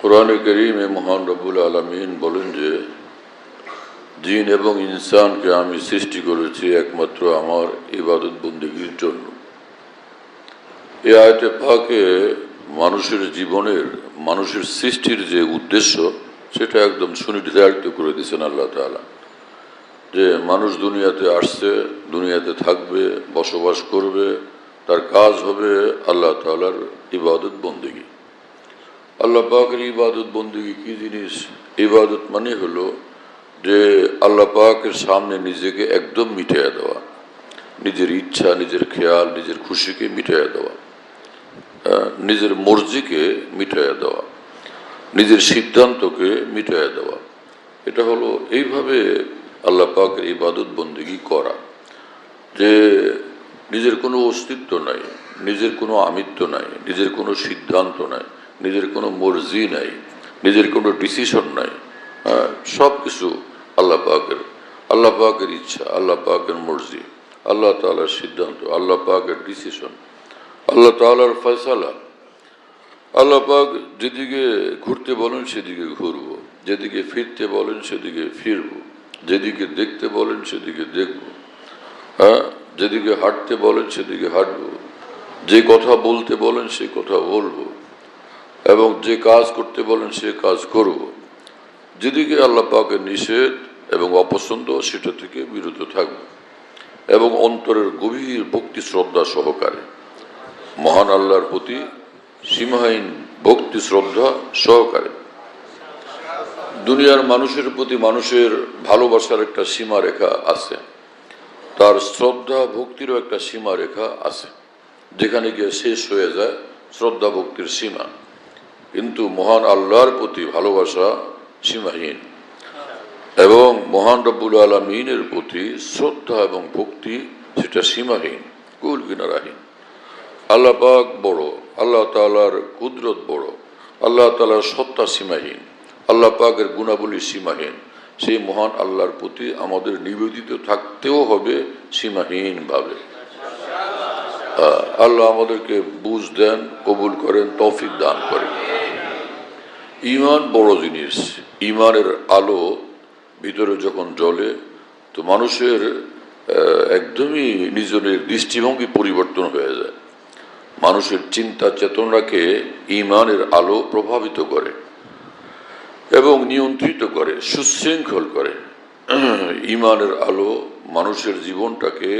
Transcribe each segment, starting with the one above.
কোরআনে করিমে মহান রবুল আলমিন বলেন যে, জিন এবং ইনসানকে আমি সৃষ্টি করেছি একমাত্র আমার ইবাদত বন্দীগীর জন্য। এ আয়তে পাকে মানুষের জীবনের, মানুষের সৃষ্টির যে উদ্দেশ্য, সেটা একদম সুনির্ধারিত করে দিয়েছেন আল্লাহ তাআলা। যে মানুষ দুনিয়াতে আসছে, দুনিয়াতে থাকবে, বসবাস করবে, তার কাজ হবে আল্লাহ তাআলার ইবাদত বন্দেগী আল্লাহ পাকের ইবাদত বন্দেগী কি জিনিস? ইবাদত মানে হলো যে আল্লাহ পাকের সামনে নিজেকে একদম মিটিয়ে দেওয়া। নিজের ইচ্ছা নিজের খেয়াল নিজের খুশিকে মিটিয়ে দেওয়া। আহ, নিজের মর্জিকে মিটাইয়া দেওয়া। নিজের সিদ্ধান্তকে মিটাইয়া দেওয়া। এটা হলো এইভাবে আল্লাহ পাকের ইবাদত বন্দিগি করা। যে নিজের কোনো অস্তিত্ব নাই নিজের কোনো আমিত্ব নাই নিজের কোনো সিদ্ধান্ত নাই। নিজের কোনো মর্জি নাই নিজের কোনো ডিসিশন নাই হ্যাঁ, সব কিছু আল্লাহ পাকের আল্লাহ পাকের ইচ্ছা আল্লাহ পাকের মর্জি আল্লাহ তালার সিদ্ধান্ত আল্লাহ পাকের ডিসিশন আল্লাহ তালার ফয়সালা। আল্লাহ পাক যেদিকে ঘুরতে বলেন সেদিকে ঘুরবো যেদিকে ফিরতে বলেন সেদিকে ফিরবো যেদিকে দেখতে বলেন সেদিকে দেখব হ্যাঁ যেদিকে হাঁটতে বলেন সেদিকে হাঁটবো যে কথা বলতে বলেন সে কথা বলব। এবং যে কাজ করতে বলেন সে কাজ করব। যেদিকে আল্লাহ পাকের নিষেধ এবং অপছন্দ, সেটা থেকে বিরত থাকব এবং অন্তরের গভীর ভক্তি শ্রদ্ধা সহকারে। মহান আল্লাহর প্রতি সীমাহীন ভক্তি শ্রদ্ধা সহকারে। দুনিয়ার মানুষের প্রতি মানুষের ভালোবাসার একটা সীমারেখা আছে। তার শ্রদ্ধা ভক্তিরও একটা সীমারেখা আছে। যেখানে গিয়ে শেষ হয়ে যায় শ্রদ্ধা ভক্তির সীমা। কিন্তু মহান আল্লাহর প্রতি ভালোবাসা সীমাহীন। এবং মহান রব্বুল আলমিনের প্রতি শ্রদ্ধা এবং ভক্তি সেটা সীমাহীন, কুল কিনারাহীন। আল্লাহ পাক বড়, আল্লাহ তালার কুদরত বড়, আল্লাহ তালার সত্তা সীমাহীন, আল্লাহ পাকের গুণাবলী সীমাহীন। সেই মহান আল্লাহর প্রতি আমাদের নিবেদিত থাকতেও হবে সীমাহীনভাবে। আল্লাহ আমাদেরকে বুঝ দেন, কবুল করেন, তৌফিক দান করেন। ইমান বড় জিনিস। ইমানের আলো ভিতরে যখন জ্বলে, তো মানুষের একদমই নিজের দৃষ্টিভঙ্গি পরিবর্তন হয়ে যায়। মানুষের চিন্তা চেতনাকে ইমানের আলো প্রভাবিত করে এবং নিয়ন্ত্রিত করে, সুশৃঙ্খল করে। ইমানের আলো মানুষের জীবনটাকে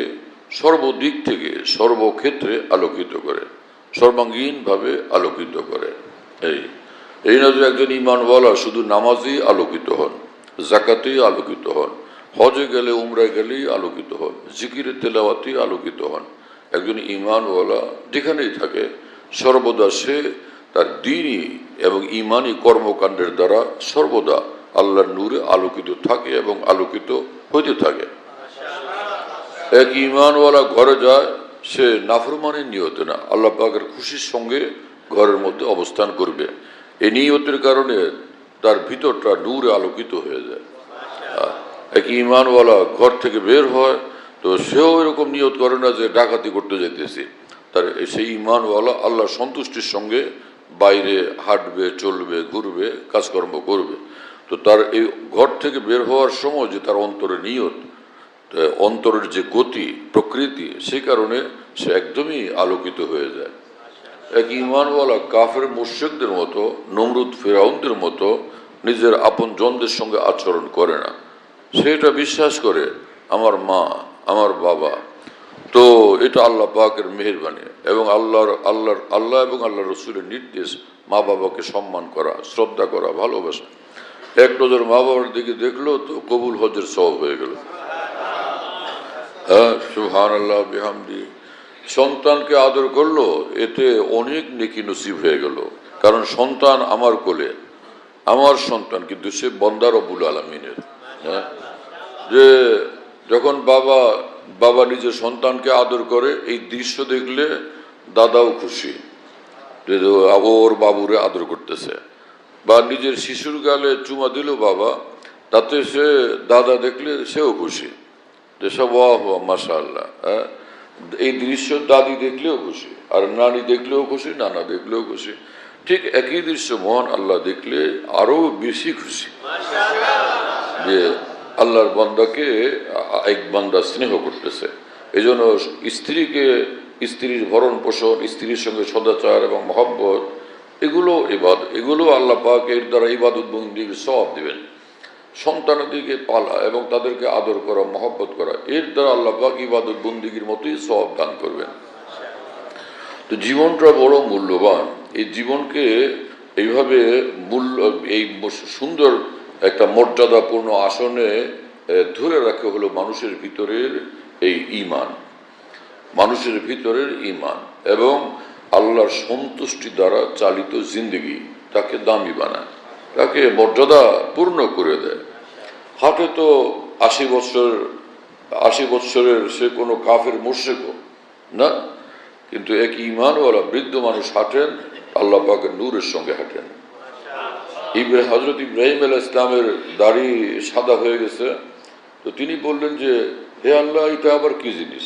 সর্বদিক থেকে, সর্বক্ষেত্রে আলোকিত করে, সর্বাঙ্গীনভাবে আলোকিত করে। এই। এই না যে একজন ইমানওয়ালা শুধু নামাজেই আলোকিত হন জাকাতেই আলোকিত হন, হজে গেলে, উমরায় গেলেই আলোকিত হন, জিকিরে, তেলাওয়াতেই আলোকিত হন। একজন ইমানওয়ালা যেখানেই থাকে, সর্বদা সে তার দিনই এবং ইমানি কর্মকাণ্ডের দ্বারা সর্বদা আল্লাহর নূরে আলোকিত থাকে এবং আলোকিত হইতে থাকে। এক ইমানওয়ালা ঘরে যায়, সে নাফরমানের নিয়তে না, আল্লাহ পাকের খুশির সঙ্গে ঘরের মধ্যে অবস্থান করবে। এই নিয়তের কারণে তার ভিতরটা নূরে আলোকিত হয়ে যায়। আহ, এক ইমানওয়ালা ঘর থেকে বের হয় তো সেও এরকম নিয়ত করে না যে ডাকাতি করতে যেতেছি তার সেই ইমানওয়ালা আল্লাহ সন্তুষ্টির সঙ্গে বাইরে হাঁটবে চলবে ঘুরবে কাজকর্ম করবে। তো তার এই ঘর থেকে বের হওয়ার সময় যে তার অন্তরে নিয়ত অন্তরের যে গতি প্রকৃতি সে কারণে সে একদমই আলোকিত হয়ে যায়। এক ইমানওয়ালা কাফের মুর্শিকদের মতো, নমরুদ ফেরাউনদের মতো নিজের আপন জনদের সঙ্গে আচরণ করে না। সেটা বিশ্বাস করে, আমার মা, আমার বাবা। তো এটা আল্লাহ পাকের মেহরবানি এবং আল্লাহর আল্লাহর, আল্লাহ এবং আল্লাহ রসুলের নির্দেশ মা বাবাকে সম্মান করা, শ্রদ্ধা করা, ভালোবাসা। এক নজর মা বাবার দিকে দেখল তো কবুল হজের সব হয়ে গেল। হ্যাঁ সুহান আল্লাহ বিহামদি। সন্তানকে আদর করল, এতে অনেক নেকি নসিব হয়ে গেল। কারণ সন্তান আমার কোলে, আমার সন্তান, কিন্তু সে বন্দার অবুল আলমিনের। হ্যাঁ? যে যখন বাবা বাবা নিজের সন্তানকে আদর করে, এই দৃশ্য দেখলে দাদাও খুশি, যে ওর বাবুরে আদর করতেছে। বা নিজের শিশুর গালে চুমা দিল বাবা, তাতে সে দাদা দেখলে সেও খুশি, যে সব মাসা আল্লাহ হ্যাঁ? এই দৃশ্য দাদি দেখলেও খুশি, আর নানি দেখলেও খুশি, নানা দেখলেও খুশি। ঠিক একই দৃশ্য মহান আল্লাহ দেখলে আরও বেশি খুশি। যে আল্লাহর বান্দাকে এক বান্দা স্নেহ করতেছে। এই জন্য স্ত্রীকে স্ত্রীর ভরণ পোষণ, স্ত্রীর সঙ্গে সদাচার এবং মহব্বত, এগুলো এবাদ এগুলো আল্লাহ পাক এর দ্বারা ইবাদত বন্দির সব দিবেন। সন্তানাদিকে পালা এবং তাদেরকে আদর করা, মহব্বত করা, এর দ্বারা আল্লাহ পাক ইবাদত বন্দিগির মতোই সব দান করবেন। তো জীবনটা বড় মূল্যবান। এই জীবনকে এইভাবে মূল্য, এই সুন্দর একটা মর্যাদাপূর্ণ আসনে ধরে রাখা হলো মানুষের ভিতরের এই ইমান মানুষের ভিতরের ইমান এবং আল্লাহর সন্তুষ্টি দ্বারা চালিত জিন্দগি, তাকে দামি বানায়। তাকে মর্যাদা পূর্ণ করে দেয়। হাটে তো আশি বছর আশি বছরের সে কোনো কাফের মোর্শেকও না, কিন্তু এক ইমানওয়ালা বৃদ্ধ মানুষ হাঁটেন, আল্লাহ পাকের নূরের সঙ্গে হাঁটেন। ইব্রাহিম হজরত ইব্রাহিম আল ইসলামের দাড়ি সাদা হয়ে গেছে। তো তিনি বললেন যে, হে আল্লাহ, এটা আবার কি জিনিস?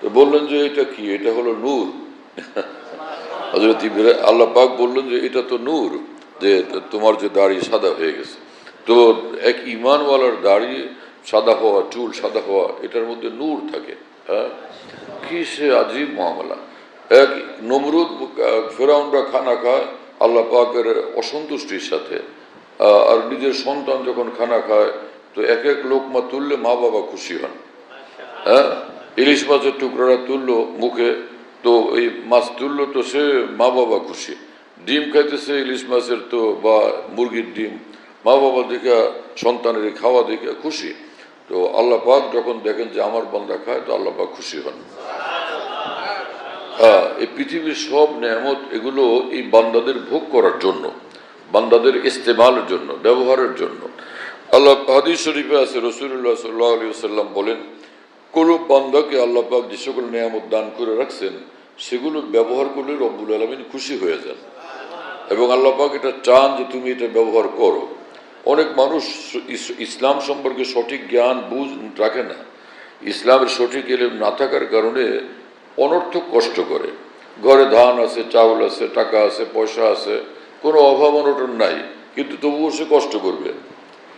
তো বললেন যে, এটা কি? এটা হলো নূর। হজরত ইব্রাহিম, আল্লাহ পাক বললেন যে, এটা তো নূর। যে তোমার যে দাড়ি সাদা হয়ে গেছে। তো এক ইমানওয়ালার দাড়ি সাদা হওয়া, চুল সাদা হওয়া, এটার মধ্যে নূর থাকে হ্যাঁ? কি সে আজীব মামলা। এক নমরুদ ফেরাউনরা খানা খায়, আল্লাহ পাকের অসন্তুষ্টির সাথে আর নিজের সন্তান যখন খানা খায়, তো এক এক লোকমা তুললে মা বাবা খুশি হন হ্যাঁ? ইলিশ মাছের টুকরাটা তুললো মুখে, তো এই মাছ তুললো তো সে মা বাবা খুশি। ডিম খাইতেছে, ইলিশ মাছের তো বা মুরগির ডিম। মা বাবা দেখে, সন্তানের খাওয়া দেখে খুশি। তো আল্লাহ পাক যখন দেখেন যে আমার বান্দা খায়, তো আল্লাহ পাক খুশি হন। হ্যাঁ এই পৃথিবীর সব নেয়ামত, এগুলো এই বান্দাদের ভোগ করার জন্য, বান্দাদের ইস্তেমালের জন্য, ব্যবহারের জন্য। আল্লাহ হাদিস শরীফে আছে রসুল্লাহ সাল্লাহ আলী সাল্লাম বলেন কোন বান্দাকে আল্লাহ পাক যে সকল নিয়ামত দান করে রাখছেন, সেগুলো ব্যবহার করলে রব্বুল আলমিন খুশি হয়ে যান। এবং আল্লাহ পাক এটা চান যে তুমি এটা ব্যবহার করো। অনেক মানুষ ইসলাম সম্পর্কে সঠিক জ্ঞান বুঝ রাখে না। ইসলামের সঠিক এলেম না থাকার কারণে অনর্থক কষ্ট করে। ঘরে ধান আছে, চাউল আছে, টাকা আছে, পয়সা আছে, কোনো অভাব অনটন নাই, কিন্তু তবুও সে কষ্ট করবে।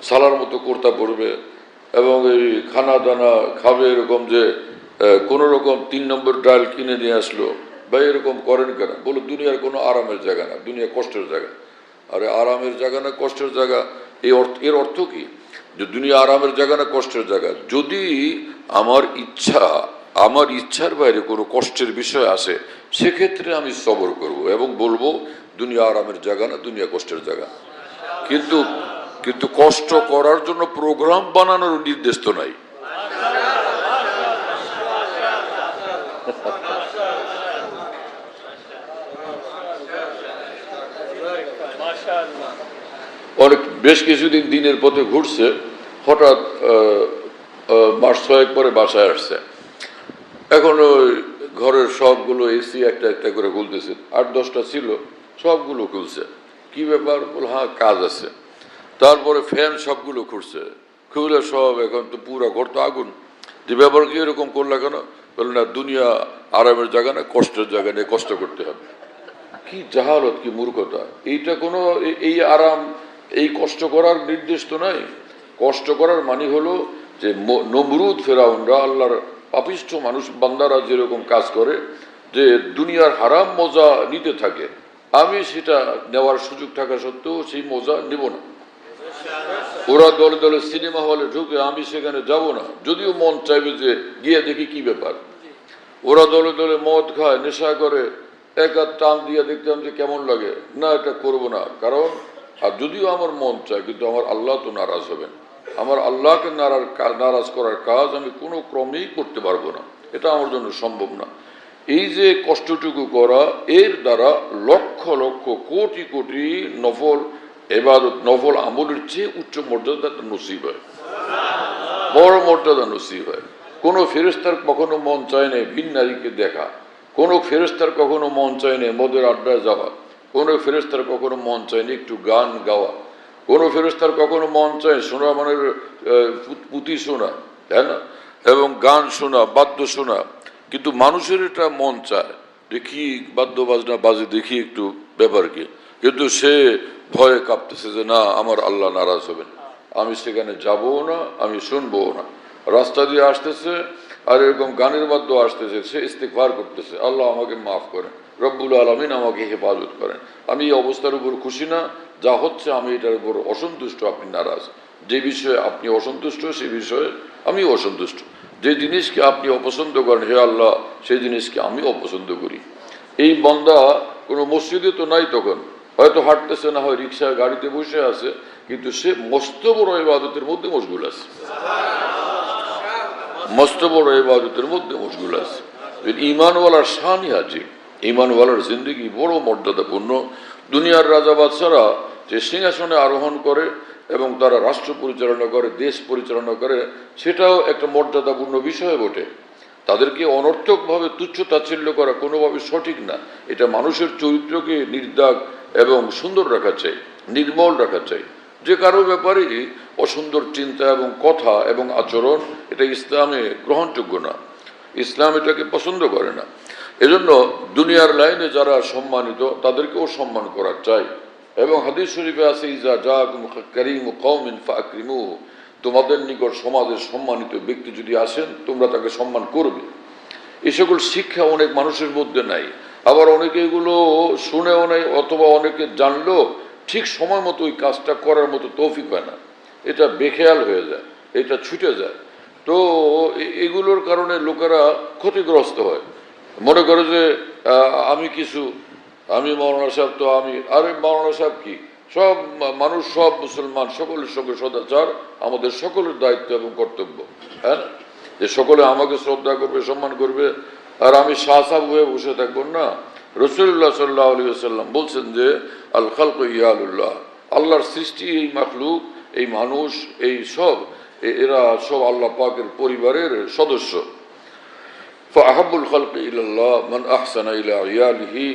সালার মতো কুর্তা পরবে এবং এই খানা দানা খাবে এরকম যে কোনো রকম তিন নম্বর ডাল কিনে নিয়ে আসলো। বা এরকম করেন কেন? বলো দুনিয়ার কোনো আরামের জায়গা না, দুনিয়া কষ্টের জায়গা। আরে, আরামের জায়গা না কষ্টের জায়গা? এই অর্থ, এর অর্থ কি? যে দুনিয়া আরামের জায়গা না কষ্টের জায়গা? যদি আমার ইচ্ছা, আমার ইচ্ছার বাইরে কোনো কষ্টের বিষয় আসে, সেক্ষেত্রে আমি সবর করব এবং বলব, দুনিয়া আরামের জায়গা না দুনিয়া কষ্টের জায়গা। কিন্তু কিন্তু কষ্ট করার জন্য প্রোগ্রাম বানানোর নির্দেশ তো নাই। অনেক, বেশ কিছুদিন দিনের পথে ঘুরছে, হঠাৎ মাস ছয়েক পরে বাসায় আসছে। এখন ওই ঘরের সবগুলো এসি একটা একটা করে খুলতেছে, আট দশটা ছিল, সবগুলো খুলছে। কি ব্যাপার? বল হ্যাঁ কাজ আছে। তারপরে ফ্যান সবগুলো খুলছে। খুলে সব, এখন তো পুরো ঘর তো আগুন। যে ব্যাপার কি এরকম করলে কেন? বলে, না, দুনিয়া আরামের জায়গা না, কষ্টের জায়গা নিয়ে কষ্ট করতে হবে। কি জাহালত, কি মূর্খতা। এইটা কোনো, এই আরাম এই কষ্ট করার নির্দেশ তো নাই কষ্ট করার মানে হলো যে নমরুদ ফেরাউনরা আল্লাহর পাপিষ্ঠ মানুষ, বান্দারা যেরকম কাজ করে, যে দুনিয়ার হারাম মজা নিতে থাকে। আমি সেটা নেওয়ার সুযোগ থাকা সত্ত্বেও সেই মজা নেব না। ওরা দলে দলে সিনেমা হলে ঢুকে আমি সেখানে যাব না। যদিও মন চাইবে যে গিয়ে দেখি কি ব্যাপার। ওরা দলে দলে মদ খায়, নেশা করে। এক হাত টান দিয়ে দেখতাম যে কেমন লাগে। না, এটা করব না। কারণ আর যদিও আমার মন চায়, কিন্তু আমার আল্লাহ তো নারাজ হবেন। আমার আল্লাহকে নারাজ নারাজ করার কাজ আমি কোনো ক্রমেই করতে পারব না। এটা আমার জন্য সম্ভব না। এই যে কষ্টটুকু করা, এর দ্বারা লক্ষ লক্ষ কোটি কোটি নফল এবাদত, নফল আমলের চেয়ে উচ্চ মর্যাদা নসিব হয়। বড় মর্যাদা নসিব হয়। কোনো ফেরেস্তার কখনো মন চায় না ভিন নারীকে দেখা। কোনো ফেরেস্তার কখনো মন চায় না মদের আড্ডায় যাওয়া। কোনো ফেরেস্তার কখনো মন চায়নি একটু গান গাওয়া। কোনো ফেরেস্তার কখনো মন চায় শোনা মানে পুঁতি শোনা তাই না? এবং গান শোনা, বাদ্য শোনা। কিন্তু মানুষের এটা মন চায়। দেখি বাদ্য বাজনা বাজে, দেখি একটু ব্যাপার কি কিন্তু সে ভয়ে কাঁপতেছে যে, না, আমার আল্লাহ নারাজ হবেন। আমি সেখানে যাবও না, আমি শুনবও না। রাস্তা দিয়ে আসতেছে, আর এরকম গানের বাদ্য আসতেছে, সে ইস্তেকবার করতেছে। আল্লাহ আমাকে মাফ করেন। রব্বুল আলমিন আমাকে হেফাজত করেন। আমি এই অবস্থার উপর খুশি না, যা হচ্ছে আমি এটার উপর অসন্তুষ্ট, আপনি নারাজ। যে বিষয়ে আপনি অসন্তুষ্ট, সে বিষয়ে আমি অসন্তুষ্ট। যে জিনিসকে আপনি অপছন্দ করেন, হে আল্লাহ, সেই জিনিসকে আমি অপছন্দ করি। এই বন্দা কোনো মসজিদে তো নাই তখন। হয়তো হাঁটতেছে না, হয় রিক্সা গাড়িতে বসে আছে, কিন্তু সে মস্ত বড় ইবাদতের মধ্যে মশগুল আছে। মস্ত বড় ইবাদতের মধ্যে মশগুল আছে। ইমানওয়ালার শানই আছে ইমানওয়ালার জিন্দগি বড় মর্যাদাপূর্ণ। দুনিয়ার রাজা বাদশারা যে সিংহাসনে আরোহণ করে এবং তারা রাষ্ট্র পরিচালনা করে, দেশ পরিচালনা করে, সেটাও একটা মর্যাদাপূর্ণ বিষয় বটে। তাদেরকে অনর্থকভাবে তুচ্ছ তাচ্ছিল্য করা কোনোভাবে সঠিক না। এটা মানুষের চরিত্রকে নির্দাগ এবং সুন্দর রাখা চাই, নির্মল রাখা চাই। যে কারও ব্যাপারেই অসুন্দর চিন্তা এবং কথা এবং আচরণ এটা ইসলামে গ্রহণযোগ্য না। ইসলাম এটাকে পছন্দ করে না। এজন্য দুনিয়ার লাইনে যারা সম্মানিত, তাদেরকেও সম্মান করা চাই। এবং হাদিস শরীফে আছে, ইজা যা করিম কৌমিন তোমাদের নিকট সমাজের সম্মানিত ব্যক্তি যদি আসেন, তোমরা তাকে সম্মান করবে। এই সকল শিক্ষা অনেক মানুষের মধ্যে নাই। আবার অনেকে এগুলো শুনেও নাই, অথবা অনেকে জানলো ঠিক সময় মতো ওই কাজটা করার মতো তৌফিক হয় না। এটা বেখেয়াল হয়ে যায়, এটা ছুটে যায়। তো এগুলোর কারণে লোকেরা ক্ষতিগ্রস্ত হয়। মনে করে যে আমি কিছু, আমি মৌলানা সাহেব তো আমি, আরে মৌলানা সাহেব কি? সব মানুষ সব মুসলমান, সকলের সঙ্গে সদাচার, আমাদের সকলের দায়িত্ব এবং কর্তব্য হ্যাঁ? যে সকলে আমাকে শ্রদ্ধা করবে, সম্মান করবে, আর আমি শাহ সাহেব হয়ে বসে থাকব না। রসুল্লাহ সাল্লাহ আলী সাল্লাম বলছেন যে, আল খালক ইয়ালুল্লাহ, আল্লাহর সৃষ্টি এই মাখলুক, এই মানুষ, এই সব এরা সব আল্লাহ পাকের পরিবারের সদস্য। ফাহাবুল খালক ইল্লাহ মান আহসানা ইলা ইয়ালিহি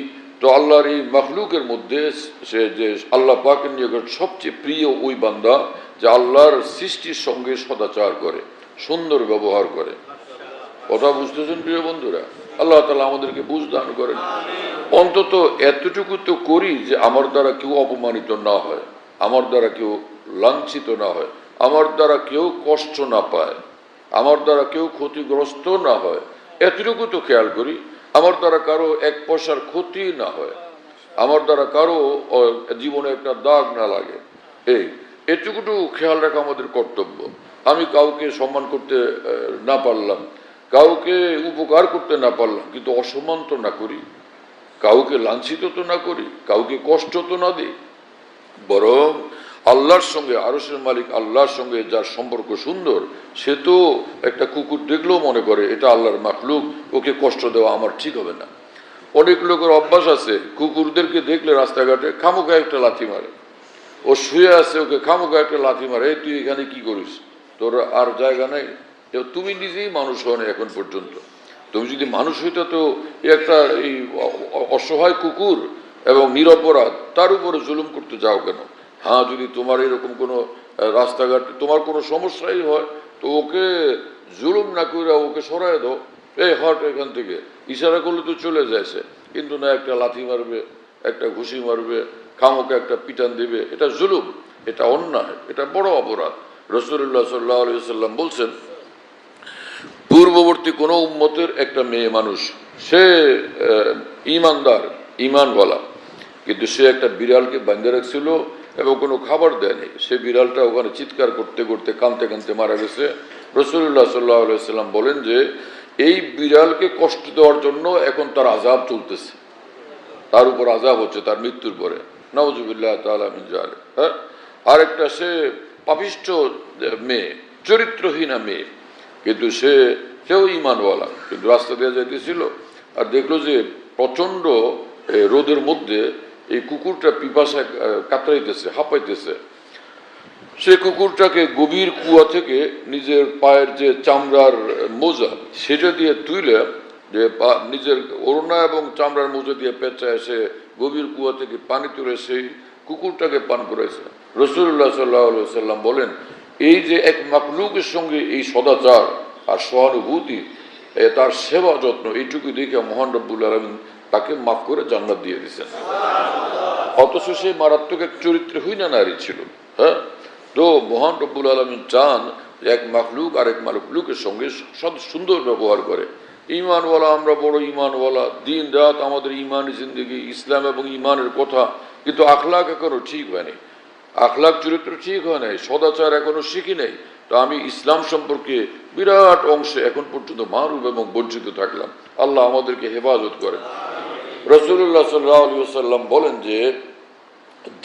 তো আল্লাহর এই মখলুকের মধ্যে সে যে আল্লাহ পাকের নিকট সবচেয়ে প্রিয় ওই বান্দা যে আল্লাহর সৃষ্টির সঙ্গে সদাচার করে, সুন্দর ব্যবহার করে। কথা বুঝতেছেন প্রিয় বন্ধুরা? আল্লাহ তালা আমাদেরকে বুঝ দান করেন। অন্তত এতটুকু তো করি যে আমার দ্বারা কেউ অপমানিত না হয়, আমার দ্বারা কেউ লাঞ্ছিত না হয়, আমার দ্বারা কেউ কষ্ট না পায়, আমার দ্বারা কেউ ক্ষতিগ্রস্ত না হয়। এতটুকু তো খেয়াল করি, আমার দ্বারা কারও এক পয়সার ক্ষতি না হয়, আমার দ্বারা কারও জীবনে একটা দাগ না লাগে। এই এটুকুটু খেয়াল রাখা আমাদের কর্তব্য। আমি কাউকে সম্মান করতে না পারলাম, কাউকে উপকার করতে না পারলাম, কিন্তু অসম্মান তো না করি, কাউকে লাঞ্ছিত তো না করি, কাউকে কষ্ট তো না দিই, বরং আল্লাহর সঙ্গে আরসের মালিক আল্লাহর সঙ্গে যার সম্পর্ক সুন্দর সে তো একটা কুকুর দেখলেও মনে করে এটা আল্লাহর মাখলুক ওকে কষ্ট দেওয়া আমার ঠিক হবে না। অনেক লোকের অভ্যাস আছে কুকুরদেরকে দেখলে রাস্তাঘাটে খামোকা একটা লাথি মারে। ও শুয়ে আছে ওকে খামোকা একটা লাথি মারে "এই, তুই এখানে কি করিস? তোর আর জায়গা নাই? তুমি নিজেই মানুষ হও না এখন পর্যন্ত। তুমি যদি মানুষ হইতো তো একটা এই অসহায় কুকুর এবং নিরপরাধ তার উপরে জুলুম করতে যাও কেন? হ্যাঁ যদি তোমার এরকম কোনো রাস্তাঘাট, তোমার কোনো সমস্যাই হয়, তো ওকে জুলুম না করে ওকে সরায় দাও। এই হট এখান থেকে। ইশারা করলে তো চলে যায় সে কিন্তু না, একটা লাথি মারবে, একটা ঘুষি মারবে খামোকে একটা পিটান দেবে। এটা জুলুম, এটা অন্যায়, এটা বড় অপরাধ। রসুল্লাহ সাল্লাহ সাল্লাম বলছেন, পূর্ববর্তী কোনো উম্মতের একটা মেয়ে মানুষ, সে ইমানদার, ইমানওয়ালা, কিন্তু সে একটা বিড়ালকে বান্ধে রাখছিল এবং কোনো খাবার দেয়নি সে বিড়ালটা ওখানে চিৎকার করতে করতে, কানতে কানতে মারা গেছে। রসুল্লাহ সাল্লাহ সাল্লাম বলেন যে, এই বিড়ালকে কষ্ট দেওয়ার জন্য এখন তার আজাব চলতেছে। তার উপর আজাব হচ্ছে, তার মৃত্যুর পরে। নওয়াজুবিল্লাহ তালামিন জালে হ্যাঁ? আরেকটা, সে পাপিষ্ঠ মেয়ে, চরিত্রহীনা মেয়ে। কিন্তু সে, সেও ইমানওয়ালা কিন্তু রাস্তা দিয়ে যাইতেছিল। আর দেখল যে, প্রচণ্ড রোদের মধ্যে এই কুকুরটা পিপাসা কাতরাইতেছে, হাঁপাইতেছে। সে কুকুরটাকে গভীর কুয়া থেকে নিজের পায়ের যে চামড়ার মোজা, সেটা দিয়ে তুইলে যে নিজের ওড়না এবং চামড়ার মোজা দিয়ে পেঁচায় সে গভীর কুয়া থেকে পানি তুলে সেই কুকুরটাকে পান করেছে রসুল্লাহ সাল্লাহ সাল্লাম বলেন, এই যে এক মাকলুকের সঙ্গে এই সদাচার আর সহানুভূতি তার সেবা যত্ন এইটুকু দেখে মহান রব্বুল আলমিন তাকে মাফ করে জান্নাত দিয়ে দিয়েছেন অথচ সে মারাত্মক এক চরিত্র হই না নারী ছিল হ্যাঁ? তো মহান রব্বুল আলমিন চান এক মাখলুক আর এক মাখলুকের সঙ্গে সব সুন্দর ব্যবহার করে। ইমানওয়ালা আমরা বড় ইমানওয়ালা দিন রাত আমাদের ইমানি জিন্দগি, ইসলাম এবং ইমানের কথা, কিন্তু আখলাক এখনও ঠিক হয়নি। আখলাক চরিত্র ঠিক হয় নাই, সদাচার এখনও শিখি নাই। তো আমি ইসলাম সম্পর্কে বিরাট অংশে এখন পর্যন্ত মারুব এবং বঞ্চিত থাকলাম। আল্লাহ আমাদেরকে হেফাজত করেন। রসুল্লাহ সাল্লাম বলেন যে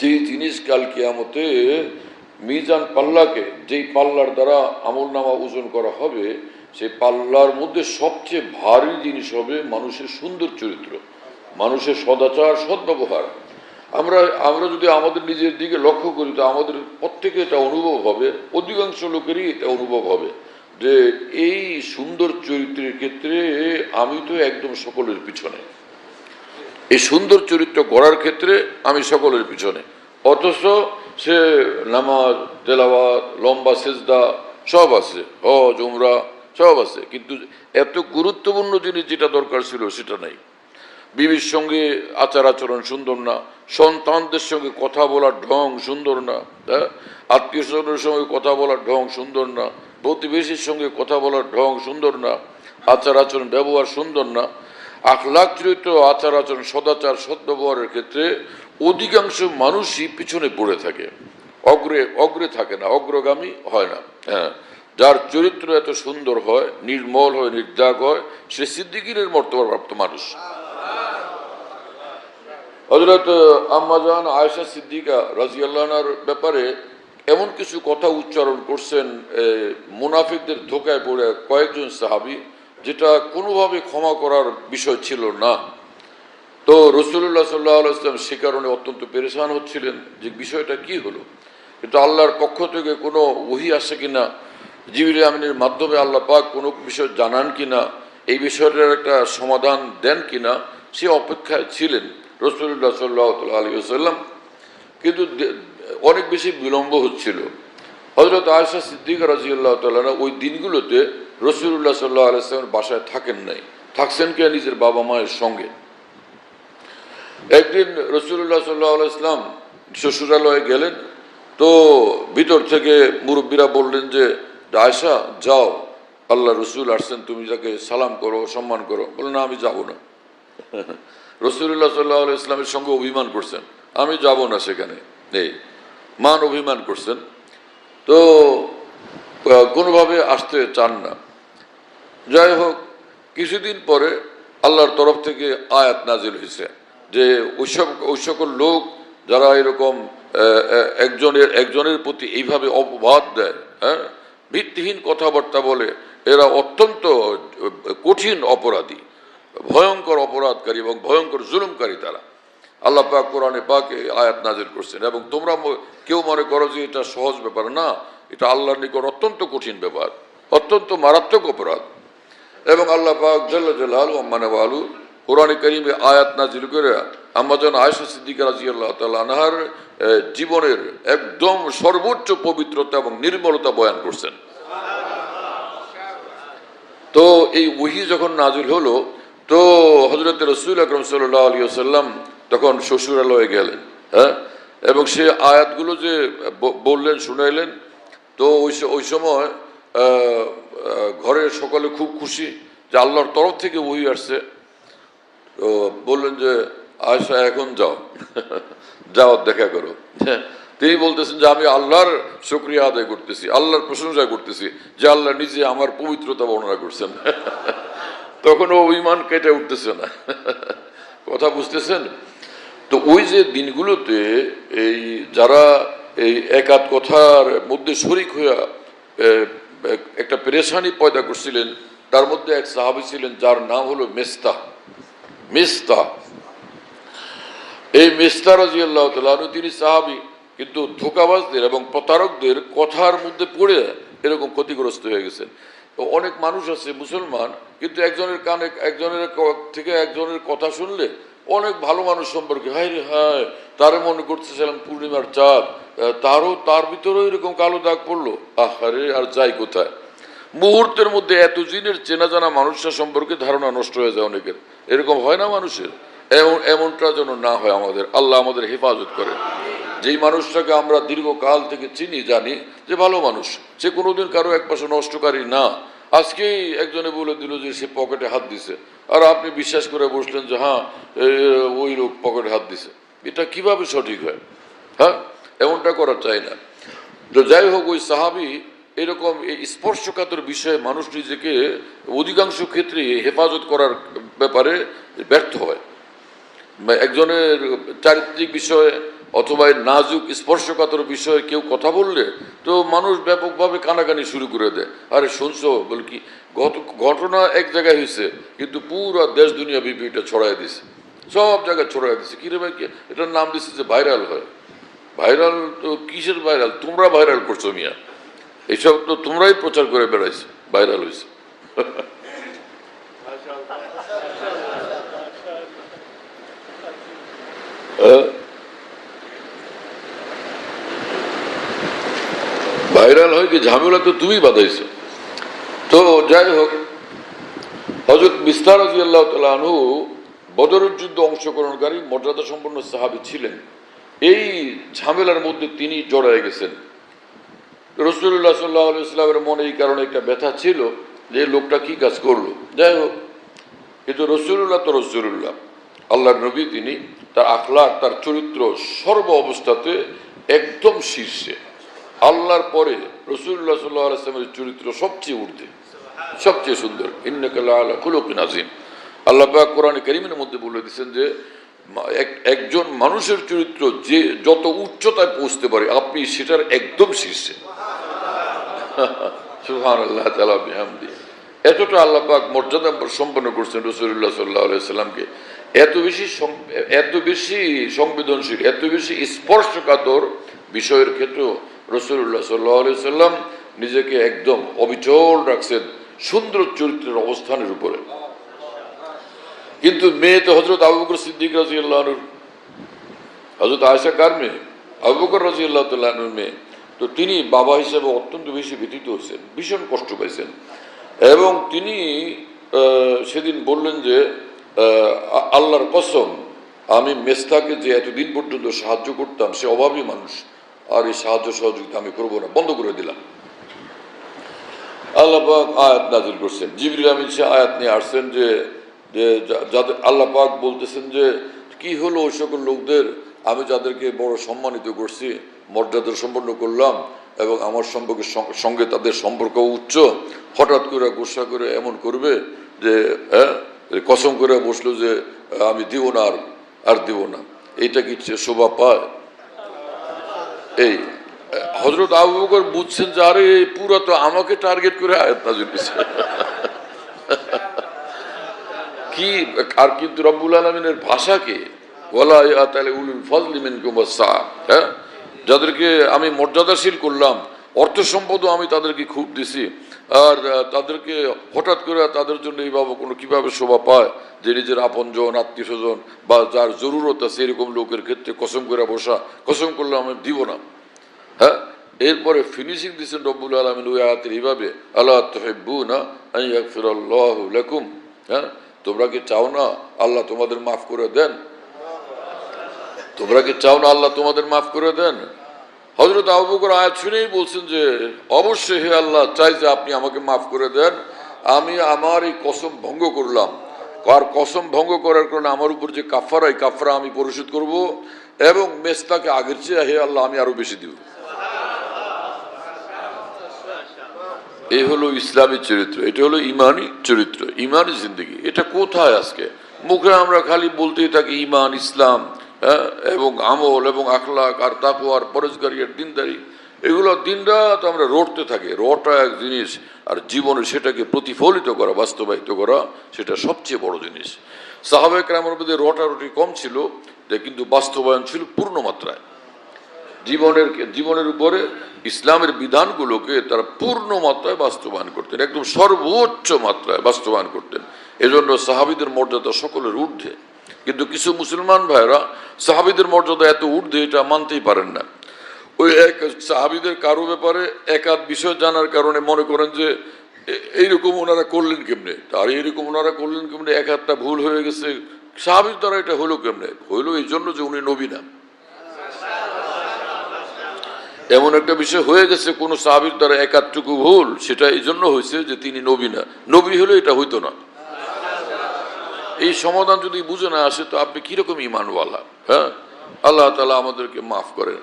যে জিনিস কাল কিয়ামতে মিজান পাল্লাকে, যেই পাল্লার দ্বারা আমল নামা ওজন করা হবে, সেই পাল্লার মধ্যে সবচেয়ে ভারী জিনিস হবে মানুষের সুন্দর চরিত্র, মানুষের সদাচার, সদ্ব্যবহার। আমরা আমরা যদি আমাদের নিজের দিকে লক্ষ্য করি, তো আমাদের প্রত্যেকে এটা অনুভব হবে, অধিকাংশ লোকেরই এটা অনুভব হবে, যে এই সুন্দর চরিত্রের ক্ষেত্রে আমি তো একদম সকলের পিছনে। এই সুন্দর চরিত্র গড়ার ক্ষেত্রে আমি সকলের পিছনে। অথচ সে নামাজ, তেলাওয়াত, লম্বা সেজদা সব আছে, হজ, উমরা সব আছে। কিন্তু এত গুরুত্বপূর্ণ জিনিস যেটা দরকার ছিল সেটা নাই। বিবির সঙ্গে আচার আচরণ সুন্দর না, সন্তানদের সঙ্গে কথা বলার ঢং সুন্দর না হ্যাঁ? আত্মীয় স্বজনের সঙ্গে কথা বলার ঢং সুন্দর না, প্রতিবেশীর সঙ্গে কথা বলার ঢং সুন্দর না, আচার আচরণ, ব্যবহার সুন্দর না। আখলাখ চরিত্র, আচার আচরণ, সদাচার, সদ্ব্যবহারের ক্ষেত্রে অধিকাংশ মানুষই পিছনে পড়ে থাকে। অগ্রে অগ্রে থাকে না, অগ্রগামী হয় না। হ্যাঁ যার চরিত্র এত সুন্দর হয়, নির্মল হয় নির্দাগ হয়, সে সিদ্দিকিরের মর্তবাপ্রাপ্ত মানুষ। হজরত আম্মাজান আয়েশা সিদ্দিকা রাজিয়াল্লাহর ব্যাপারে এমন কিছু কথা উচ্চারণ করছেন মুনাফিকদের ধোকায় পড়ে কয়েকজন সাহাবি। যেটা কোনোভাবে ক্ষমা করার বিষয় ছিল না। তো রসুল্লাহ সাল্লাহ আলাইসলাম সে কারণে অত্যন্ত পেরেশান হচ্ছিলেন যে বিষয়টা কি হলো। কিন্তু আল্লাহর পক্ষ থেকে কোনো ওহি আসে কিনা জিবির আমিনের মাধ্যমে আল্লাহ পাক কোনো বিষয় জানান কিনা, এই বিষয়টার একটা সমাধান দেন কিনা, সে অপেক্ষায় ছিলেন রসুল্লাহ সাল্লাহ আলী আসাল্লাম কিন্তু অনেক বেশি বিলম্ব হচ্ছিল। হজরত আয়সা সিদ্দিক রাজিউল্লাহ তাল্লাহ ওই দিনগুলোতে রসুল্লাহ সাল্লাহ আলাইসলামের বাসায় থাকেন নাই। থাকছেন কে? নিজের বাবা মায়ের সঙ্গে। একদিন রসুল্লাহ সাল্লাহ ইসলাম শ্বশুরালয়ে গেলেন। তো ভিতর থেকে মুরব্বীরা বললেন যে আয়সা যাও। আল্লাহ রসুল আসছেন, তুমি তাকে সালাম করো, সম্মান করো। বললেন, না, আমি যাব না। রসুল্লাহ সাল্লাহ ইসলামের সঙ্গে অভিমান করছেন। আমি যাব না সেখানে। এই, মান অভিমান করছেন? তো কোনোভাবে আসতে চান না। যাই হোক, কিছুদিন পরে আল্লাহর তরফ থেকে আয়াত নাজিল হয়েছে যে ওই সব, ওই সকল লোক যারা এরকম একজনের একজনের প্রতি এইভাবে অপবাদ দেয় হ্যাঁ ভিত্তিহীন কথাবার্তা বলে, এরা অত্যন্ত কঠিন অপরাধী, ভয়ঙ্কর অপরাধকারী এবং ভয়ঙ্কর জুলুমকারী তারা। আল্লাহ পাক কোরআনে পাকে আয়াত নাজিল করছেন এবং তোমরা কেউ মনে করো যে এটা সহজ ব্যাপার না এটা আল্লাহর নিকট অত্যন্ত কঠিন ব্যাপার, অত্যন্ত মারাত্মক অপরাধ। এবং আল্লাহ পাক জাল্লা আম্মানে আলু কোরআনে করিমে আয়াত নাজিল করে আম্মাজান আয়েশা সিদ্দিকা রাজি আল্লাহ আনহার জীবনের একদম সর্বোচ্চ পবিত্রতা এবং নির্মলতা বয়ান করছেন। তো এই ওহি যখন নাজিল হলো, তো হজরত রসুল আকরম সাল্লাহ আলী সাল্লাম তখন শ্বশুরালয়ে গেলেন হ্যাঁ? এবং সে আয়াতগুলো যে বললেন, শুনাইলেন তো ওই ওই সময় ঘরের সকলে খুব খুশি যে আল্লাহর তরফ থেকে ওহি আসছে। তো বললেন যে আয়সা এখন যাও। যাও দেখা করো। তিনি বলতেছেন যে আমি আল্লাহর শুক্রিয়া আদায় করতেছি আল্লাহর প্রশংসা করতেছি যে আল্লাহ নিজে আমার পবিত্রতা বর্ণনা করছেন। তখন ও ইমান কেটে উঠতেছে না। কথা বুঝতেছেন? তো ওই যে দিনগুলোতে এই যারা এই একাত কথার মধ্যে শরিক হইয়া একটা পেরেশানি পয়দা করছিলেন, তার মধ্যে এক সাহাবি ছিলেন যার নাম হলো মেস্তা। মেস্তা। এই মেস্তা রাজি আল্লাহ তিনি সাহাবি, কিন্তু ধোকাবাজদের এবং প্রতারকদের কথার মধ্যে পড়ে এরকম ক্ষতিগ্রস্ত হয়ে গেছেন। অনেক মানুষ আছে মুসলমান, কিন্তু একজনের কানে, একজনের থেকে একজনের কথা শুনলে অনেক ভালো মানুষ সম্পর্কে, হায় রে হায়, তারে মনে করতেছিলাম পূর্ণিমার চাঁদ তারও, তার ভিতরেও এরকম কালো দাগ পড়ল। আহারে, আর যাই কোথায়। মুহূর্তের মধ্যে এত জিনের চেনা জানা মানুষটা সম্পর্কে ধারণা নষ্ট হয়ে যায় অনেকের। এরকম হয় না মানুষের? এমন, এমনটা যেন না হয় আমাদের। আল্লাহ আমাদের হেফাজত করে। যেই মানুষটাকে আমরা দীর্ঘকাল থেকে চিনি, জানি যে ভালো মানুষ। সে কোনোদিন কারও এক পাশে নষ্টকারী না। আজকেই একজনে বলে দিল যে সে পকেটে হাত দিছে। আর আপনি বিশ্বাস করে বসলেন যে হ্যাঁ ওই লোক পকেটে হাত দিছে। এটা কীভাবে সঠিক হয়? হ্যাঁ এমনটা করা চাই না। তো যাই হোক, ওই সাহাবি এরকম এই স্পর্শকাতর বিষয়ে মানুষ নিজেকে অধিকাংশ ক্ষেত্রে হেফাজত করার ব্যাপারে ব্যর্থ হয়। একজনের চারিত্রিক বিষয়ে অথবা নাজুক স্পর্শকাতর বিষয়ে কেউ কথা বললে তো মানুষ ব্যাপকভাবে কানাকানি শুরু করে দেয়। আরে শুনছো বল কি ঘটনা এক জায়গায় হয়েছে কিন্তু পুরো দেশ দুনিয়া বিপি এটা ছড়াই দিছে। সব জায়গায় ছড়াই দিছে। কিরে ভাই কি- এটার নাম দিচ্ছে যে ভাইরাল হয়। ভাইরাল তো কিসের ভাইরাল? তোমরা ভাইরাল করছ মিয়া। এইসব তো তোমরাই প্রচার করে বেড়াইছো ভাইরাল হয়েছে হ্যাঁ? ভাইরাল হয় কি ঝামেলা তো তুমি বাঁধাইছো। তো যাই হোক হজরত বিস্তার বদরের যুদ্ধে অংশগ্রহণকারী, মর্যাদা সম্পন্ন সাহাবি ছিলেন। এই ঝামেলার মধ্যে তিনি জড়ায় গেছেন। রসুল্লাহ সাল্লাহ ইসলামের মনে এই কারণে একটা ব্যথা ছিল যে লোকটা কি কাজ করল। যাই হোক, কিন্তু রসুল্লাহ তো রসুল্লাহ আল্লাহর নবী তিনি তার আখলাক, তার চরিত্র সর্ব অবস্থাতে একদম শীর্ষে। আল্লাহর পরে রসুল্লাহ চরিত্র সবচেয়ে ঊর্ধ্বে, সবচেয়ে সুন্দর। আজিম আল্লাহ কোরআন করিমের মধ্যে বলে দিচ্ছেন যে এক- একজন মানুষের চরিত্র যে যত উচ্চতায় পৌঁছতে পারে, আপনি সেটার একদম শীর্ষে। আল্লাহ এতটা আল্লাহ মর্যাদা সম্পন্ন করছেন রসুল্লাহ সাল্লাহ সাল্লামকে এত বেশি এত বেশি সংবেদনশীল, এত বেশি স্পর্শকাতর বিষয়ের ক্ষেত্রেও রসুল্লাহ নিজেকে একদম অবিচল রাখছেন সুন্দর চরিত্রের অবস্থানের উপরে। কিন্তু মেয়ে তো হজরত সিদ্দিক রাজি আল্লাহনুর হজরত আয়সা কার মেয়ে? মেয়ে। তো তিনি বাবা হিসেবে অত্যন্ত বেশি ব্যথিত হয়েছেন, ভীষণ কষ্ট পাইছেন। এবং তিনি সেদিন বললেন যে আল্লাহর কসম, আমি মেস্তাকে যে এতদিন পর্যন্ত সাহায্য করতাম, সে অভাবী মানুষ। আর এই সাহায্য সহযোগিতা আমি করব না। বন্ধ করে দিলাম। আল্লাহ পাক আয়াত নাজিল করছেন। জিবরিল আমিন সে আয়াত নিয়ে আসছেন যে যাদের, আল্লাহ পাক বলতেছেন যে, কি হলো ওই সকল লোকদের? আমি যাদেরকে বড় সম্মানিত করছি, মর্যাদা সম্পন্ন করলাম এবং আমার সম্পর্কে সঙ্গে তাদের সম্পর্ক উচ্চ। হঠাৎ করে গুসা করে এমন করবে যে হ্যাঁ? কসম করে বসল যে, আমি দিব না আর আর দিব না। এইটা কি শোভা পায়? এই হজরত আবু বকর বুঝছেন যে, আরে পুরো তো আমাকে টার্গেট করে আয়াত নাজিল হয়েছে। কি, আর কিন্তু রব্বুল আলমিনের ভাষাকে তাহলে ইয়াতালে উলুল ফজলি মিনকুম হ্যাঁ যাদেরকে আমি মর্যাদাশীল করলাম, অর্থ সম্পদও আমি তাদেরকে খুব দিছি আর তাদেরকে হঠাৎ করে তাদের জন্য এইভাবে কোনো কীভাবে শোভা পায় যে নিজের আপনজন আত্মীয় স্বজন বা যার জরুরত আছে এরকম লোকের ক্ষেত্রে কসম করে বসা, কসম করলে আমি দিব না। হ্যাঁ? এরপরে ফিনিশিং দিচ্ছেন রব্বুল আলমিন ওই আয়াতের এইভাবে আল্লাহ তহেব্বু না আল্লাহ লাকুম। হ্যাঁ? তোমরা কি চাও না আল্লাহ তোমাদের মাফ করে দেন? তোমরা কি চাও না আল্লাহ তোমাদের মাফ করে দেন? হজরত আবু বকর আয়াত শুনেই বলছেন যে, অবশ্যই হে আল্লাহ, চাই যে আপনি আমাকে মাফ করে দেন। আমি আমার এই কসম ভঙ্গ করলাম। আর কসম ভঙ্গ করার কারণে আমার উপর যে কাফারা এই কাফারা আমি পরিশোধ করব এবং মেস্তাকে আগের চেয়ে হে আল্লাহ, আমি আরও বেশি দিব। এই হলো ইসলামী চরিত্র, এটা হলো ইমানি চরিত্র, ইমানি জিন্দগি। এটা কোথায় আজকে? মুখে আমরা খালি বলতেই থাকি, ইমান, ইসলাম। এবং আমল এবং আখলাক আর তাকু আর পরেশগারি আর দিনদারি, এগুলো দিনরাত আমরা রটতে থাকি। রটা এক জিনিস আর জীবনে সেটাকে প্রতিফলিত করা, বাস্তবায়িত করা, সেটা সবচেয়ে বড় জিনিস। সাহাবেক রামের মধ্যে রটারটি কম ছিল কিন্তু বাস্তবায়ন ছিল পূর্ণ মাত্রায়। জীবনের জীবনের উপরে ইসলামের বিধানগুলোকে তারা পূর্ণ মাত্রায় বাস্তবায়ন করতেন, একদম সর্বোচ্চ মাত্রায় বাস্তবায়ন করতেন। এজন্য সাহাবিদের মর্যাদা সকলের ঊর্ধ্বে। কিন্তু কিছু মুসলমান ভাইরা সাহাবিদের মর্যাদা এত ঊর্ধ্বে এটা মানতেই পারেন না। ওই এক সাহাবিদের কারও ব্যাপারে একাধ বিষয় জানার কারণে মনে করেন যে এইরকম ওনারা করলেন কেমনে? আর এইরকম ওনারা করলেন কেমনে? এক হাতটা ভুল হয়ে গেছে। সাহাবির দ্বারা এটা হলো কেমনে? হইল এই জন্য যে উনি নবী না। এমন একটা বিষয় হয়ে গেছে, কোন সাহাবির দ্বারা একাত্টুকু ভুল, সেটা এই জন্য হয়েছে যে তিনি নবী না। নবী হলে এটা হইতো না। এই সমাধান যদি বুঝে না আসে, তো আপনি কীরকম ইমানওয়ালা হ্যাঁ? আল্লাহ তালা আমাদেরকে মাফ করেন।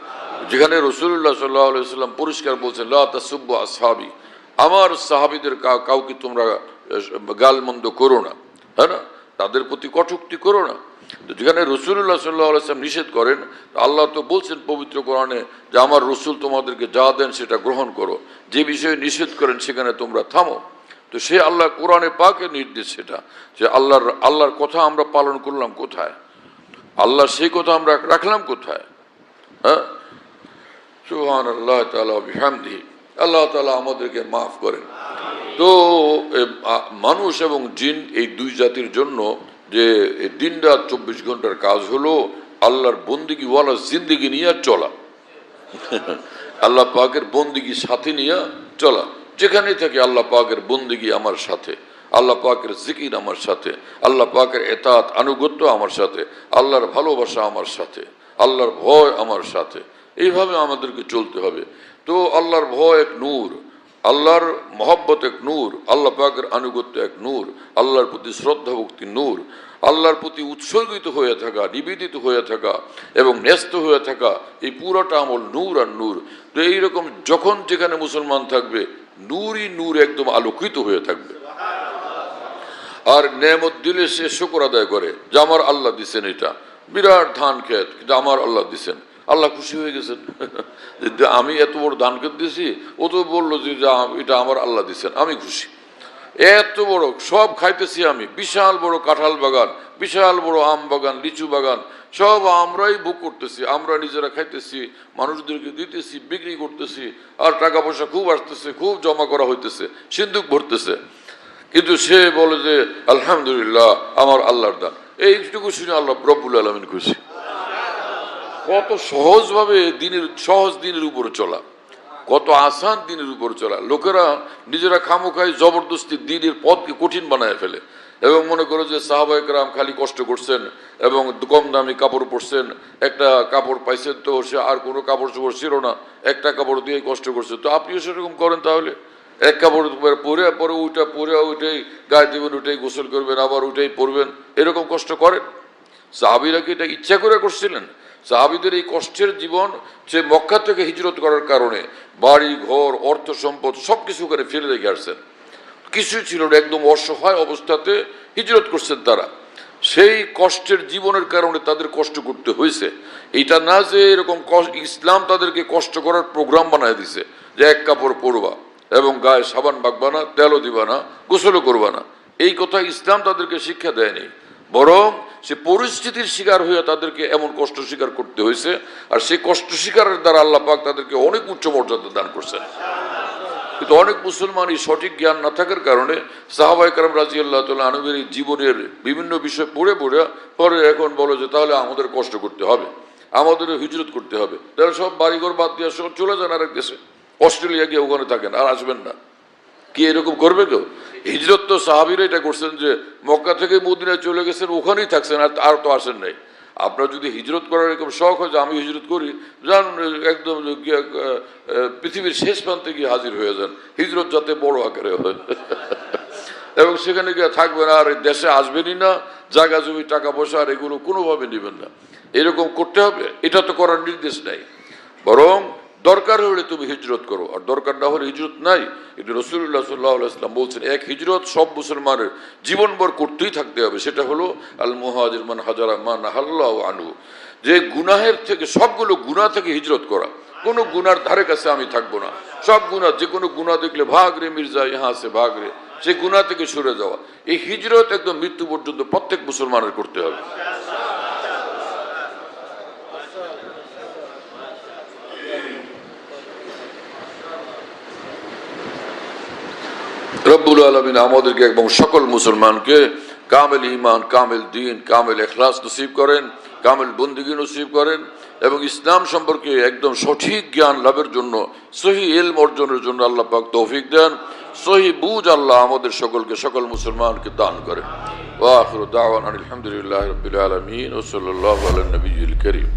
যেখানে রসুল্লাহ সাল্লাহ সাল্লাম পরিষ্কার বলছেন লাসুব্ব সাহাবি আমার সাহাবিদের কাউকে তোমরা গালমন্দ করো না। হ্যাঁ না? তাদের প্রতি কটুক্তি করো না। তো যেখানে রসুল্লাহ সাল্লাহ নিষেধ করেন আল্লাহ তো বলছেন পবিত্র কোরআনে যে, আমার রসুল তোমাদেরকে যা দেন সেটা গ্রহণ করো। যে বিষয়ে নিষেধ করেন সেখানে তোমরা থামো। তো সে আল্লাহ কোরআনে পাকে নির্দেশ সেটা, যে আল্লাহর আল্লাহর কথা আমরা পালন করলাম কোথায়? আল্লাহ সেই কথা আমরা রাখলাম কোথায়? হ্যাঁ? আল্লাহ তালা বিহামদি আল্লাহ তালা আমাদেরকে মাফ করেন। তো মানুষ এবং জিন এই দুই জাতির জন্য যে দিন রাত চব্বিশ ঘণ্টার কাজ হলো আল্লাহর বন্দিগি ওয়ালা জিন্দিগি নিয়ে চলা। আল্লাহ পাকের বন্দিগি সাথে নিয়ে চলা। যেখানে থাকে আল্লাহ পাকের বন্দিগি আমার সাথে, আল্লাহ পাকের জিকির আমার সাথে, আল্লাহ পাকের এতাত আনুগত্য আমার সাথে, আল্লাহর ভালোবাসা আমার সাথে, আল্লাহর ভয় আমার সাথে। এইভাবে আমাদেরকে চলতে হবে। তো আল্লাহর ভয় এক নূর, আল্লাহর মহব্বত এক নূর, আল্লাহ পাকের আনুগত্য এক নূর, আল্লাহর প্রতি শ্রদ্ধা ভক্তি নূর, আল্লাহর প্রতি উৎসর্গিত হয়ে থাকা, নিবেদিত হয়ে থাকা এবং ন্যস্ত হয়ে থাকা, এই পুরোটা আমল নূর আর নূর। তো এইরকম যখন যেখানে মুসলমান থাকবে নূরই নূর একদম আলোকিত হয়ে থাকবে। আর নেমত দিলে সে শুকর আদায় করে, যে আমার আল্লাহ দিছেন এটা। বিরাট ধান ক্ষেত, কিন্তু আমার আল্লাহ দিছেন। আল্লাহ খুশি হয়ে গেছেন। আমি এত বড় ধান খেত দিছি, ও তো বলল যে এটা আমার আল্লাহ দিছেন, আমি খুশি। এত বড়, সব খাইতেছি আমি। বিশাল বড় কাঁঠাল বাগান, বিশাল বড় আম বাগান, লিচু বাগান সব আমরাই ভোগ করতেছি, আমরা নিজেরা খাইতেছি, মানুষদেরকে দিতেছি, বিক্রি করতেছি, আর টাকা পয়সা খুব আসতেছে, খুব জমা করা হইতেছে, সিন্ধুক ভরতেছে। কিন্তু সে বলে যে, আলহামদুলিল্লাহ, আমার আল্লাহর দান। এইটুকু শুনে আল্লাহ রব্বুল আলমিন খুশি। কত সহজভাবে দিনের, সহজ দিনের উপর চলা, কত আসান দিনের উপর চলা। লোকেরা নিজেরা খামোখাই জবরদস্তি দিনের পথকে কঠিন বানায় ফেলে। এবং মনে করো যে সাহাবাহিকরাম খালি কষ্ট করছেন এবং কম দামি কাপড় পরছেন, একটা কাপড় পাইছেন তো সে আর কোনো কাপড় চোপড় ছিল না, একটা কাপড় দিয়ে কষ্ট করছে। তো আপনিও সেরকম করেন তাহলে? এক কাপড় পরে পরে ওইটা পরে ওইটাই গায়ে দিবেন, ওইটাই গোসল করবেন, আবার ওইটাই পরবেন। এরকম কষ্ট করেন? সাহাবিরা কি এটা ইচ্ছা করে করছিলেন? সাহাবিদের এই কষ্টের জীবন সে মক্কা থেকে হিজরত করার কারণে বাড়ি, ঘর, অর্থ, সম্পদ সব কিছু করে ফেলে রেখে আসছেন। কিছুই ছিল না, একদম অসহায় অবস্থাতে হিজরত করছেন তারা। সেই কষ্টের জীবনের কারণে তাদের কষ্ট করতে হয়েছে। এটা না যে এরকম ইসলাম তাদেরকে কষ্ট করার প্রোগ্রাম বানায় দিছে, যে এক কাপড় পরবা এবং গায়ে সাবান বাগবা না, তেলও দিবা না, গোসলও করবা না। এই কথা ইসলাম তাদেরকে শিক্ষা দেয়নি। বরং সে পরিস্থিতির শিকার হয়ে তাদেরকে এমন কষ্ট স্বীকার করতে হয়েছে, আর সেই কষ্ট স্বীকারের দ্বারা আল্লাহ পাক তাদেরকে অনেক উচ্চ মর্যাদা দান করছেন। কিন্তু অনেক মুসলমান এই সঠিক জ্ঞান না থাকার কারণে সাহাবাইকার রাজি আল্লাহ তাল্লাহ আনবের জীবনের বিভিন্ন বিষয় পড়ে পড়ে পরে এখন বলো যে তাহলে আমাদের কষ্ট করতে হবে, আমাদেরও হিজরত করতে হবে। তাহলে সব বাড়িঘর বাদ দিয়ে সব চলে যান আরেক দেশে। অস্ট্রেলিয়া গিয়ে ওখানে থাকেন, আর আসবেন না। কি এরকম করবে কেউ? হিজরত তো সাহাবিরা এটা করছেন যে মক্কা থেকে মদিনায় চলে গেছেন, ওখানেই থাকছেন আর তো আসেন নাই। আপনার যদি হিজরত করার এরকম শখ হয় যে আমি হিজরত করি, যান, একদম পৃথিবীর শেষ প্রান্তে গিয়ে হাজির হয়ে যান। হিজরত যাতে বড় আকারে হয়। এবং সেখানে গিয়ে থাকবেন, আর দেশে আসবেনই না, জায়গা জমি, টাকা পয়সা, আর এগুলো কোনোভাবে নেবেন না। এরকম করতে হবে, এটা তো করার নির্দেশ নেই। বরং দরকার হলে তুমি হিজরত করো। আর দরকার না হলে হিজরত নাই। কিন্তু রসুল্লাহ সাল্লাহ ইসলাম বলছেন, এক হিজরত সব মুসলমানের জীবনভর করতেই থাকতে হবে। সেটা হলো আল মুহাজির মান হাজারা মান হাল্লাহ আনু যে গুনাহের থেকে, সবগুলো গুনাহ থেকে হিজরত করা। কোনো গুনার ধারে কাছে আমি থাকব না। সব গুনাহ, যে কোনো গুনাহ দেখলে ভাগ রে মির্জা ইহা আছে ভাগ রে সে গুনাহ থেকে সরে যাওয়া। এই হিজরত একদম মৃত্যু পর্যন্ত প্রত্যেক মুসলমানের করতে হবে। রব্বুল আলমিন আমাদেরকে এবং সকল মুসলমানকে কামেল ইমান কামেল দিন, কামেল এখলাস নসিব করেন, কামেল বন্দিগি নসিব করেন এবং ইসলাম সম্পর্কে একদম সঠিক জ্ঞান লাভের জন্য, সহি এলম অর্জনের জন্য আল্লাহ পাক তৌফিক দেন, সহি বুঝ আল্লাহ আমাদের সকলকে, সকল মুসলমানকে দান করেন। আলহামদুলিল্লাহি নবিয়্যিল কারীম।